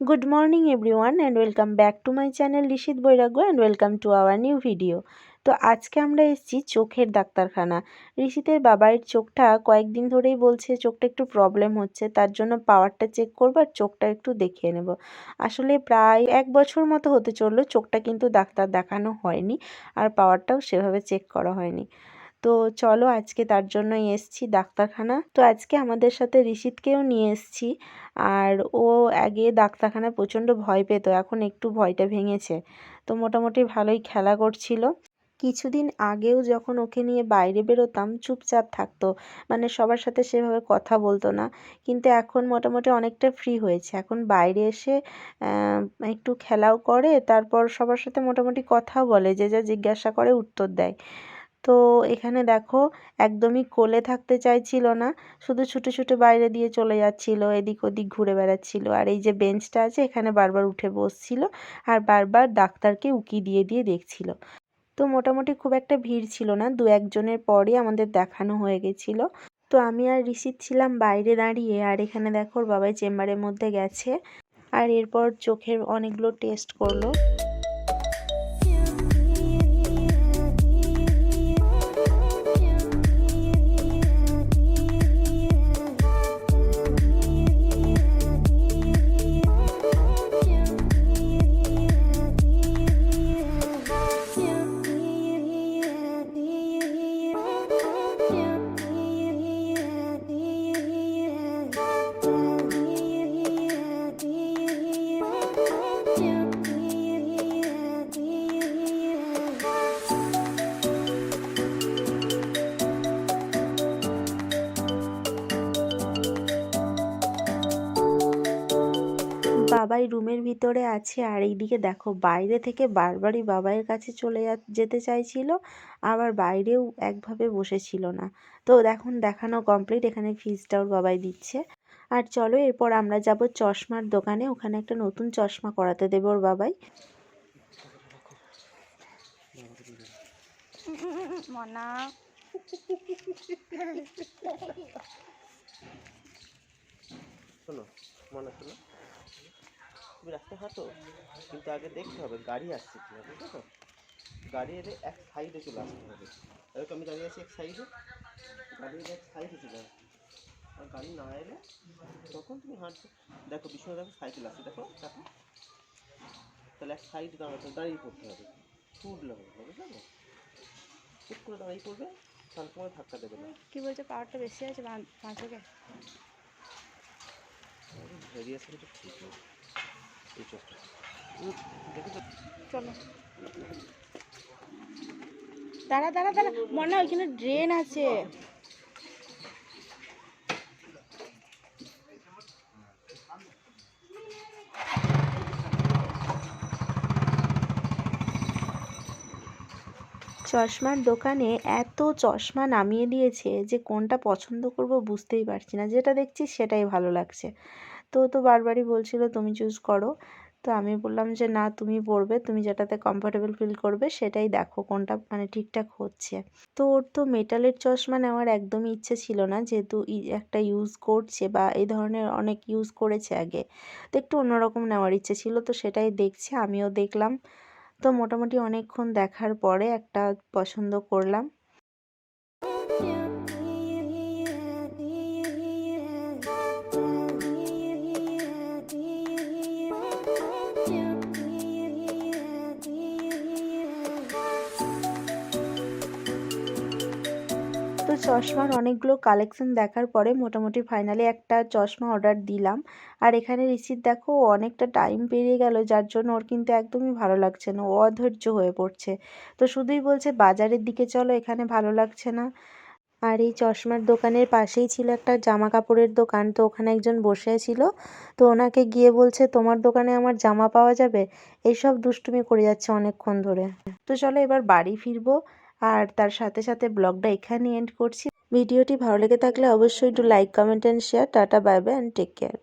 Good morning, everyone, and welcome back to my channel Rishit Bairagya and welcome to our new video তো আজকে আমরা এসেছি চোখের ডাক্তারখানা। ঋষিতের বাবার চোখটা কয়েকদিন ধরেই বলছে, চোখটা একটু প্রবলেম হচ্ছে, তার জন্য পাওয়ারটা চেক করব আর চোখটা একটু দেখিয়ে নেব। আসলে প্রায় এক বছর মতো হতে চলল, চোখটা কিন্তু ডাক্তার দেখানো হয়নি, আর পাওয়ারটাও সেভাবে চেক করা হয়নি। তো চলো আজকে তার জন্যই এসছি ডাক্তারখানা। তো আজকে আমাদের সাথে ঋষিতকেও নিয়ে এসছি। আর ও আগে ডাক্তারখানায় প্রচণ্ড ভয় পেত, এখন একটু ভয়টা ভেঙেছে। তো মোটামুটি ভালোই খেলা করছিল। কিছুদিন আগেও যখন ওকে নিয়ে বাইরে বেরোতাম, চুপচাপ থাকতো। মানে সবার সাথে সেভাবে কথা বলতো না। কিন্তু এখন মোটামুটি অনেকটা ফ্রি হয়েছে। এখন বাইরে এসে একটু খেলাও করে, তারপর সবার সাথে মোটামুটি কথাও বলে। যে যা জিজ্ঞাসা করে উত্তর দেয়। তো এখানে দেখো একদমই কোলে থাকতে চাইছিল না, শুধু ছুটে ছুটে বাইরে দিয়ে চলে যাচ্ছিল, এদিক ওদিক ঘুরে বেড়াচ্ছিল। আর এই যে বেঞ্চটা আছে, এখানে বারবার উঠে বসছিল আর বারবার ডাক্তারকে উকি দিয়ে দিয়ে দেখছিল। তো মোটামুটি খুব একটা ভিড় ছিল না, দু একজনের পরই আমাদের দেখানো হয়ে গেছিল। তো আমি আর রিসিভ ছিলাম বাইরে দাঁড়িয়ে, আর এখানে দেখো বাবাই চেম্বারের মধ্যে গেছে। আর এরপর চোখের অনেকগুলো টেস্ট করল। বাবাই রুমের ভিতরে আছে আর এইদিকে দেখো, বাইরে থেকে বারবারই বাবাইয়ের কাছে চলে যেতে চাইছিল, আবার বাইরেও একভাবে বসেছিল না। তো দেখুন, দেখানো কমপ্লিট এখানে ফিজটা ওর বাবাই দিচ্ছে। আর চলো এরপর আমরা যাব চশমার দোকানে। ওখানে একটা নতুন চশমা করাতে দেবে ওর বাবাই। মনা। শোনো মনে শোনো। তুমি রাস্তা হাঁটো কিন্তু আগে দেখতে হবে গাড়ি আসছে কি হবে বুঝছ গাড়ি এলে এক সাইডে চলে আসতে হবে। এরকম আমি দাঁড়িয়ে আছি এক সাইডে গাড়ি এলে এক সাইডে চলে আসবে আর গাড়ি না এলে তখন তুমি হাঁটছো দেখো পিছনে দেখো সাইকেল আসছে দেখো দেখো। তাহলে এক সাইডে দাঁড়াতে দাঁড়িয়ে পড়তে হবে। ছুটলে হবে বুঝলে? চুপ করে দাঁড়িয়ে পড়বে তার সময় ধাক্কা দেবে না। কি বলছে পাওয়ারটা বেশি আছে পাঁচকে তো ঠিক এই চোখটা চলো। দাঁড়া দাঁড়া দাঁড়া। মনে হয় ওইখানে ড্রেন আছে। চশমার দোকানে এত চশমা নামিয়ে দিয়েছে যে কোনটা পছন্দ করব বুঝতেই পারছি না। যেটা দেখছি সেটাই ভালো লাগছে। তো তো বারবারই বলছিল, তুমি চুজ করো। তো আমি বললাম যে, না, তুমি পরবে, তুমি যেটাতে কমফোর্টেবল ফিল করবে সেটাই দেখো কোনটা মানে ঠিকঠাক হচ্ছে। তো ওর তো মেটালের চশমা নেওয়ার একদমই ইচ্ছে ছিল না, যেহেতু একটা ইউজ করছে বা এই ধরনের অনেক ইউজ করেছে আগে। তো একটু অন্যরকম নেওয়ার ইচ্ছে ছিল, তো সেটাই দেখছে। আমিও দেখলাম। তো মোটামুটি অনেকক্ষণ দেখার পরে একটা পছন্দ করলাম। তো চশমার অনেকগুলো কালেকশন দেখার পরে মোটামুটি ফাইনালি একটা চশমা অর্ডার দিলাম। আর এখানে রিসিট দেখো, অনেকটা টাইম পেরিয়ে গেল, যার জন্য ওর কিন্তু একদমই ভালো লাগছে না, ও অধৈর্য হয়ে পড়ছে। তো শুধুই বলছে, বাজারের দিকে চলো, এখানে ভালো লাগছে না। আর এই চশমার দোকানের পাশেই ছিল একটা জামা কাপড়ের দোকান, তো ওখানে একজন বসে ছিল। তো ওনাকে গিয়ে বলছে, তোমার দোকানে আমার জামা পাওয়া যাবে? এইসব দুষ্টুমি করে যাচ্ছে অনেকক্ষণ ধরে। তো চলো এবার বাড়ি ফিরবো। আর তার সাথে সাথে ব্লগটা এখানেই এন্ড করছি। ভিডিওটি ভালো লেগে থাকলে অবশ্যই একটু like comment and share tata bye bye and take care